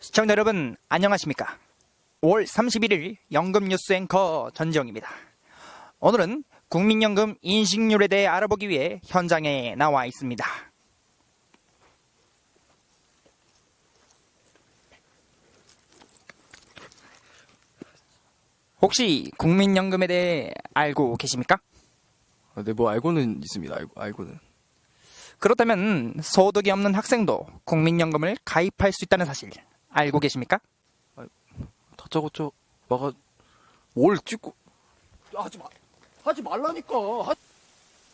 시청자 여러분 안녕하십니까 5월 31일 연금뉴스 앵커 전지영입니다 오늘은 국민연금 인식률에 대해 알아보기 위해 현장에 나와 있습니다 혹시 국민연금에 대해 알고 계십니까? 아, 네, 뭐 알고는 있습니다. 알고, 알고는. 그렇다면 소득이 없는 학생도 국민연금을 가입할 수 있다는 사실 알고 계십니까? 다짜고짜 막아 뭘 찍고 하지 마. 하지 말라니까. 하...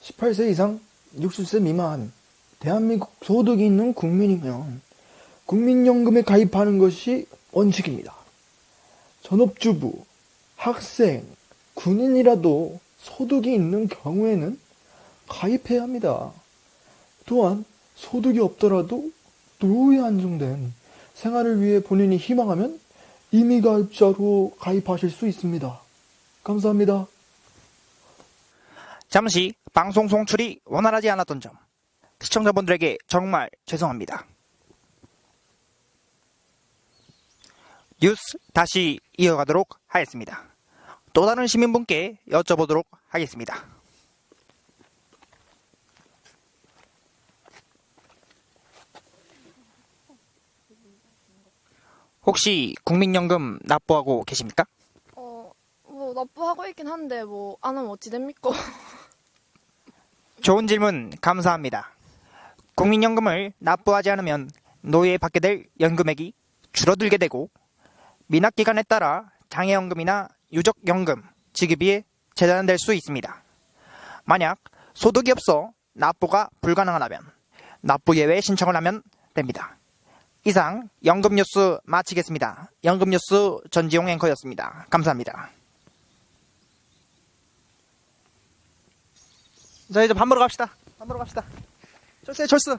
18세 이상 60세 미만 대한민국 소득이 있는 국민이면 국민연금에 가입하는 것이 원칙입니다. 전업주부, 학생, 군인이라도 소득이 있는 경우에는 가입해야 합니다. 또한 소득이 없더라도 노후에 안정된 생활을 위해 본인이 희망하면 임의 가입자로 가입하실 수 있습니다. 감사합니다. 잠시 방송 송출이 원활하지 않았던 점 시청자분들에게 정말 죄송합니다. 뉴스 다시 이어가도록 하겠습니다. 또 다른 시민분께 여쭤보도록 하겠습니다. 혹시 국민연금 납부하고 계십니까? 어, 뭐, 납부하고 있긴 한데, 뭐, 안 하면 어찌 됩니까? 좋은 질문 감사합니다. 국민연금을 납부하지 않으면 노예에 받게 될 연금액이 줄어들게 되고 미납기간에 따라 장애연금이나 유족연금 지급이 재단될 수 있습니다. 만약 소득이 없어 납부가 불가능하다면 납부 예외 신청을 하면 됩니다. 이상 연금 뉴스 마치겠습니다. 연금 뉴스 전지용 앵커였습니다. 감사합니다. 자 이제 밥 먹으러 갑시다. 밥 먹으러 갑시다. 철수 철수.